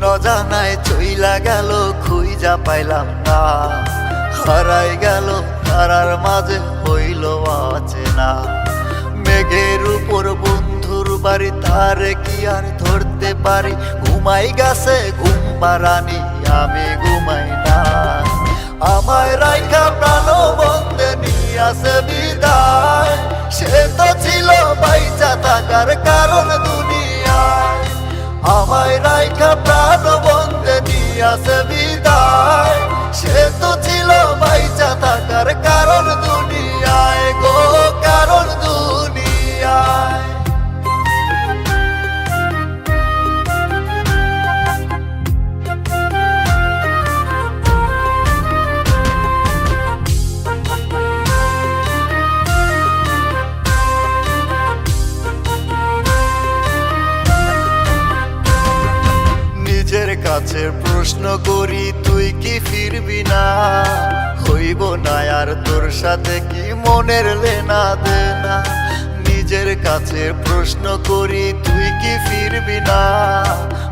কোন জানায়, চইলা গেল খুইজা পাইলাম না। হারাই গেল, তারার মাঝে হইল আছে না মেঘের উপর বন্ধুর বাড়ি, তারে কি আর ধরতে পারি? ঘুমাই গেছে ঘুম পারানি আমি ঘুমাই না। আমায় রাইখা প্রাণ বন্ধে নিয়ে বিদায়। সে তো ছিল বাইচা থাকার কারণ দুনিয়ায় কাছে প্রশ্ন করি, তুই কি ফিরবি না? হইব না আর তোর সাথে কি মনের লেনা দেনা? নিজের কাছে প্রশ্ন করি, তুই কি ফিরবি না?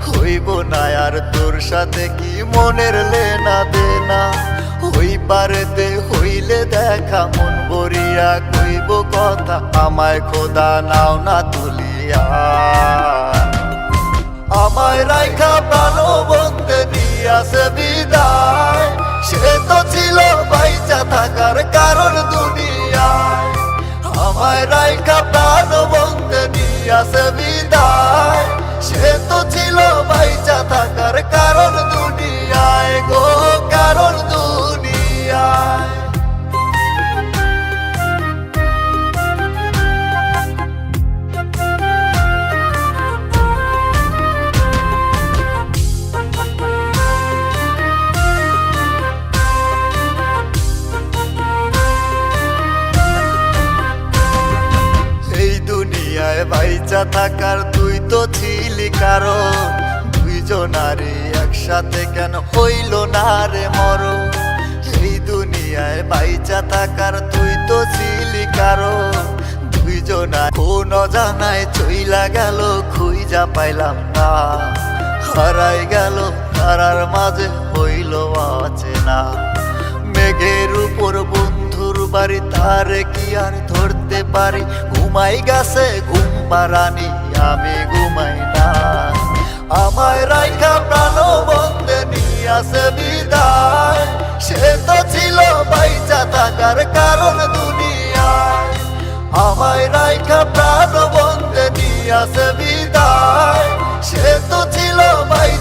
হইব না আর তোর সাথে কি মনের লেনা দেনা? হই পারেতে হইলে দেখা মন বরিয়া কইব কথা, আমায় খোদা নাও না তুলিয়া। রাইখা প্রাণ বন্ধে দিয়াছে বিদায়। সে তো ছিল বাইচা থাকার তুই তো ছিলি কারণ। দুইজনারে একসাথে কেন হইল না রে মর এই দুনিয়ায় বাইচা থাকার তুই তো ছিলি কারণ। দুইজনা কোন জানায় চইলা গেল খুইজা পাইলাম না। হারাই গেল, তারার মাঝে হইল আছে না মেঘের উপর বন্ধুর বাড়ি তারে কি আর ধরতে পারি? ঘুমাই গেছে, ঘুম পারানি আমি ঘুমাই না। আমায় রাইখা প্রাণ বন্ধে নিয়ে বিদায়। সে তো ছিল বাইচা থাকার কারণ দুনিয়ায়। আমায় রাইখা প্রাণ বন্ধে নিয়ে বিদায়। সে তো ছিল বাই